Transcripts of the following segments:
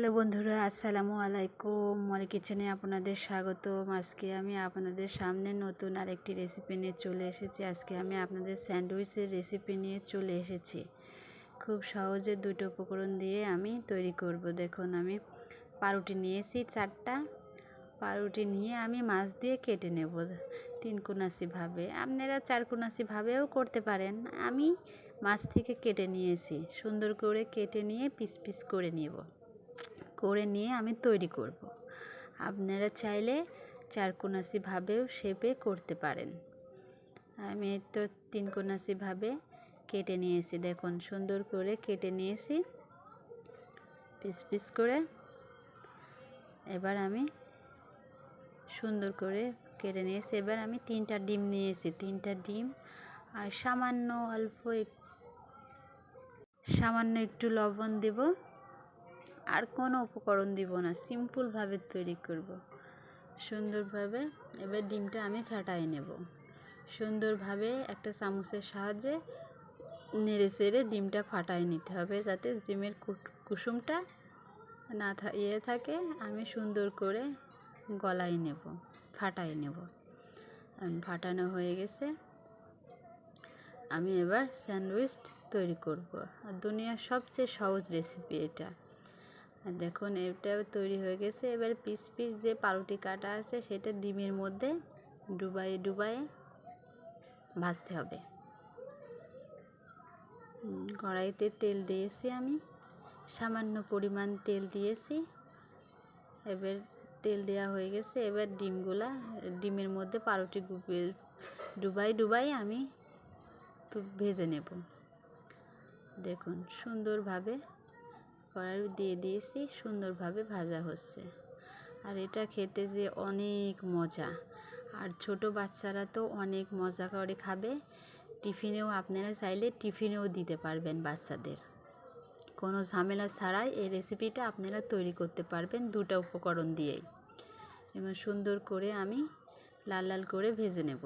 Hello বন্ধুরা, আসসালামু আলাইকুম। মলি কিচেনে আপনাদের স্বাগত আজকে আমি আপনাদের সামনে নতুন আরেকটি রেসিপি নিয়ে চলে এসেছি। আজকে আমি আপনাদের স্যান্ডউইচের রেসিপি নিয়ে চলে এসেছি। খুব সহজে দুটো উপকরণ দিয়ে আমি তৈরি করব। দেখুন, আমি পাউরুটি নিয়েছি চারটা। পাউরুটি নিয়ে আমি মাছ দিয়ে কেটে নেব তিন কোনাসিভাবে আপনারা চার কোনাসিভাবেও করতে পারেন। আমি মাছ থেকে কেটে নিয়েছি। সুন্দর করে কেটে নিয়ে পিস পিস করে নেব। করে নিয়ে আমি তৈরি করব। আপনারা চাইলে চারকোনাসিভাবেও শেপে করতে পারেন। আমি তো তিন কোনাসিভাবে কেটে নিয়েছি, দেখুন সুন্দর করে কেটে নিয়েছি। পিস পিস করে এবার আমি সুন্দর করে কেটে নিয়েছি। এবার আমি তিনটা ডিম নিয়েছি, তিনটা ডিম আর সামান্য অল্প সামান্য একটু লবণ দেব। আর কোনো উপকরণ দিব না, সিম্পলভাবে তৈরি করব। সুন্দরভাবে এবার ডিমটা আমি ফাটাই নেব। সুন্দরভাবে একটা চামচের সাহায্যে নেড়ে চেড়ে ডিমটা ফাটাই নিতে হবে যাতে ডিমের কুসুমটা না ইয়ে থাকে, আমি সুন্দর করে গলাই নেব ফাটাই নেব। ফাটানো হয়ে গেছে। আমি এবার স্যান্ডউইচ তৈরি করব। আর দুনিয়ার সবচেয়ে সহজ রেসিপি এটা। দেখুন এটাও তৈরি হয়ে গেছে। এবার পিস পিস যে পাউরুটি কাটা আছে, সেটা ডিমের মধ্যে ডুবাই ডুবাই ভাজতে হবে। কড়াইতে তেল দিয়েছি আমি। সামান্য পরিমাণ তেল দিয়েছি। এবার তেল দেওয়া হয়ে গেছে। এবার ডিমগুলা, ডিমের মধ্যে পাউরুটি ডুবাই ডুবাই আমি ভেজে নেব। দেখুন, সুন্দরভাবে কড়াই দিয়ে দিয়েছি, সুন্দরভাবে ভাজা হচ্ছে। আর এটা খেতে যে অনেক মজা। আর ছোট বাচ্চারা তো অনেক মজা করে খাবে। টিফিনেও আপনারা চাইলে টিফিনেও দিতে পারবেন বাচ্চাদের। কোনো ঝামেলা ছাড়াই এই রেসিপিটা আপনারা তৈরি করতে পারবেন দুটো উপকরণ দিয়েই। এবং সুন্দর করে আমি লাল লাল করে ভেজে নেব।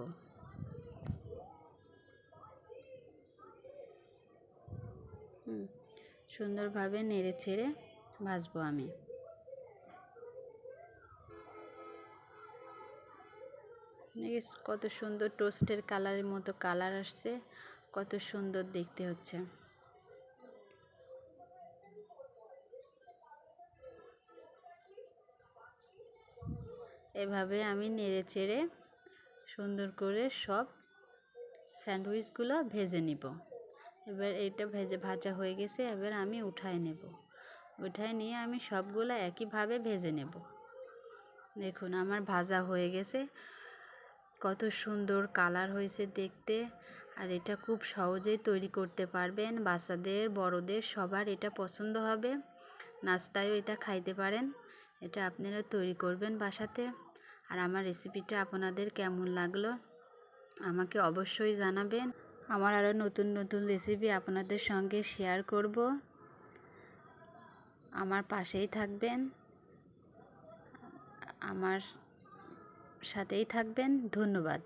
সুন্দরভাবে নেড়ে ছেড়ে ভাজবো আমি। কত সুন্দর টোস্টের কালারের মতো কালার আসছে, কত সুন্দর দেখতে হচ্ছে। এভাবে আমি নেড়ে চেড়ে সুন্দর করে সব স্যান্ডউইচগুলো ভেজে নিব। এবার এটা ভেজে, ভাজা হয়ে গেছে, এবার আমি উঠায় নেব। উঠায় নিয়ে আমি সবগুলো একইভাবে ভেজে নেব। দেখুন, আমার ভাজা হয়ে গেছে। কত সুন্দর কালার হয়েছে দেখতে। আর এটা খুব সহজেই তৈরি করতে পারবেন। বাচ্চাদের, বড়দের, সবার এটা পছন্দ হবে। নাস্তায়ও এটা খাইতে পারেন। এটা আপনারা তৈরি করবেন বাসাতে। আর আমার রেসিপিটা আপনাদের কেমন লাগল, আমাকে অবশ্যই জানাবেন। আমার আরও নতুন নতুন রেসিপি আপনাদের সঙ্গে শেয়ার করব। আমার পাশেই থাকবেন। আমার সাথেই থাকবেন। ধন্যবাদ।